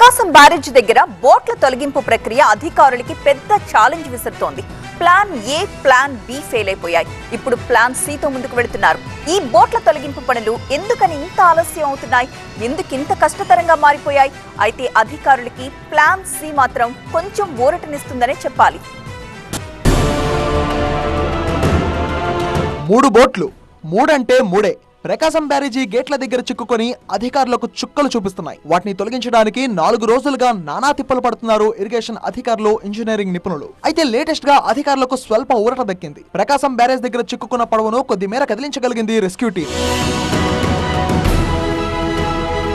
ప్రకాశం barrage దగ్గర బోట్ల తొలగింపు ప్రక్రియ అధికారులకి పెద్ద challenge విసురుతోంది. Plan A plan B fail అయిపోయాయి. ఇప్పుడు ప్లాన్ సితో ముందుకు వెళుతున్నారు. ఈ బోట్ల తొలగింపు పనులు ఎందుకని ఇంత ఆలస్యం అవుతున్నాయి? ఎందుకు ఇంత కష్టతరంగా మారిపోయాయి? అయితే అధికారులకి ప్లాన్ సి మాత్రం కొంచెం ఊరటనిస్తుందనే చెప్పాలి. మూడు బోట్లు. మూడంటే మూడే. ప్రకాశం బ్యారేజీ గేట్ల దగ్గర చిక్కుకొని అధికారులకు చుక్కలు చూపిస్తున్నాయి. వాటిని తొలగించడానికి నాలుగు రోజులుగా నానా తిప్పలు పడుతున్నారు ఇరిగేషన్ అధికారులు ఇంజనీరింగ్ నిపుణులు. అయితే లేటెస్ట్గా అధికారులకు స్వల్ప ఊరట దక్కింది. ప్రకాశం బ్యారేజ్ దగ్గర చిక్కుకున్న పడవను కొద్ది మేర కదిలించగలిగింది రెస్క్యూ టీం.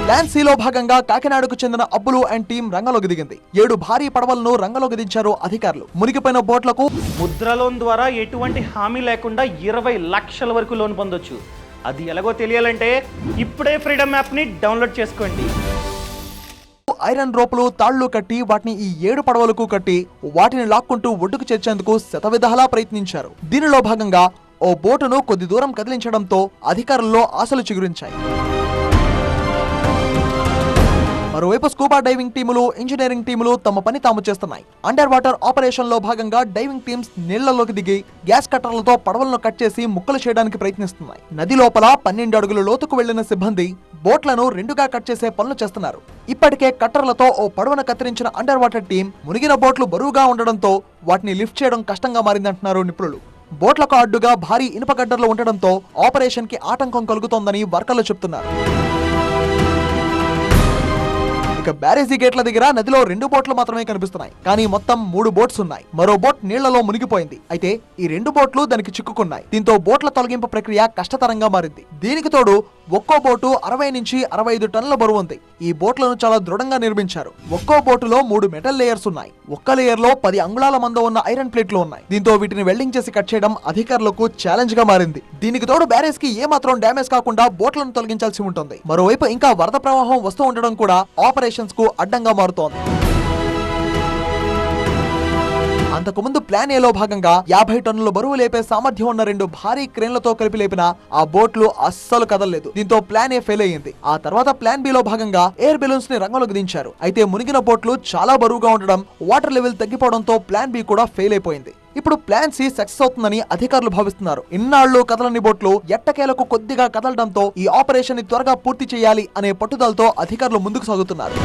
ప్లాన్ సీలో భాగంగా కాకినాడకు చెందిన అబ్బులు అండ్ టీం రంగంలోకి దిగింది. ఏడు భారీ పడవలను రంగంలోకి దించారు అధికారులు. మునిగిపోయిన బోట్లకు ముద్ర లోన్ ద్వారా ఎటువంటి హామీ లేకుండా ఇరవై లక్షల వరకు లోన్ పొందొచ్చు. అది ఎలాగో తెలియాలంటే ఇప్పుడే ఫ్రీడమ్ యాప్ని డౌన్లోడ్ చేసుకోండి. ఐరన్ రోపులు తాళ్ళు కట్టి వాటిని ఈ ఏడు పడవలకు కట్టి వాటిని లాక్కుంటూ ఒడ్డుకు చేర్చేందుకు శతవిధాలా ప్రయత్నించారు. దీనిలో భాగంగా ఓ బోటును కొద్ది దూరం కదిలించడంతో అధికారుల్లో ఆశలు చిగురించాయి. మరోవైపు స్కూబా డైవింగ్ టీములు ఇంజనీరింగ్ టీములు తమ పని తాము చేస్తున్నాయి. అండర్ వాటర్ ఆపరేషన్లో భాగంగా డైవింగ్ టీమ్స్ నీళ్ళలోకి దిగి గ్యాస్ కట్టర్లతో పడవలను కట్ చేసి ముక్కలు చేయడానికి ప్రయత్నిస్తున్నాయి. నది లోపల పన్నెండు అడుగుల లోతుకు వెళ్ళిన సిబ్బంది బోట్లను రెండుగా కట్ చేసే పనులు చేస్తున్నారు. ఇప్పటికే కట్టర్లతో ఓ పడవను కత్తిరించిన అండర్ వాటర్ టీం మునిగిన బోట్లు బరువుగా ఉండడంతో వాటిని లిఫ్ట్ చేయడం కష్టంగా మారిందంటున్నారు నిపుణులు. బోట్లకు అడ్డుగా భారీ ఇనుప గడ్డర్లు ఉండడంతో ఆపరేషన్కి ఆటంకం కలుగుతోందని వర్కర్లు చెప్తున్నారు. ఇక బ్యారేజీ గేట్ల దగ్గర నదిలో రెండు బోట్లు మాత్రమే కనిపిస్తున్నాయి. కానీ మొత్తం మూడు బోట్స్ ఉన్నాయి. మరో బోట్ నీళ్ళలో మునిగిపోయింది. అయితే ఈ రెండు బోట్లు దానికి చిక్కుకున్నాయి. దీంతో బోట్ల తొలగింపు ప్రక్రియ కష్టతరంగా మారింది. దీనికి తోడు ఒక్కో బోటు అరవై నుంచి అరవై ఐదు టన్నుల బరువు ఉంది. ఈ బోట్లను చాలా దృఢంగా నిర్మించారు. ఒక్కో బోటులో మూడు మెటల్ లేయర్స్ ఉన్నాయి. ఒక్క లేయర్లో పది అంగుళాల మంద ఉన్న ఐరన్ ప్లేట్లు ఉన్నాయి. దీంతో వీటిని వెల్డింగ్ చేసి కట్ చేయడం అధికారులకు ఛాలెంజ్గా మారింది. దీనికి తోడు బ్యారేజ్కి ఏ మాత్రం డ్యామేజ్ కాకుండా బోట్లను తొలగించాల్సి ఉంటుంది. మరోవైపు ఇంకా వరద ప్రవాహం వస్తూ ఉండడం కూడా ఆపరేషన్స్కు అడ్డంగా మారుతోంది. అంతకుముందు ప్లాన్ ఏలో భాగంగా యాభై టన్నుల బరువు లేపే సామర్థ్యం ఉన్న రెండు భారీ క్రేన్లతో కలిపి లేపిన ఆ బోట్లు అస్సలు కదలలేదు. దీంతో ప్లాన్ ఏ ఫెయిల్ అయ్యింది. ఆ తర్వాత ప్లాన్ బి లో భాగంగా ఎయిర్ బెలూన్స్ని రంగంలోకి దించారు. అయితే మునిగిన బోట్లు చాలా బరువుగా ఉండడం వాటర్ లెవెల్ తగ్గిపోవడంతో ప్లాన్ బి కూడా ఫెయిల్ అయిపోయింది. ఇప్పుడు ప్లాన్ సి సక్సెస్ అవుతుందని అధికారులు భావిస్తున్నారు. ఇన్నాళ్ళు కదలని బోట్లు ఎట్టకేలకు కొద్దిగా కదలడంతో ఈ ఆపరేషన్ని త్వరగా పూర్తి చేయాలి అనే పట్టుదలతో అధికారులు ముందుకు సాగుతున్నారు.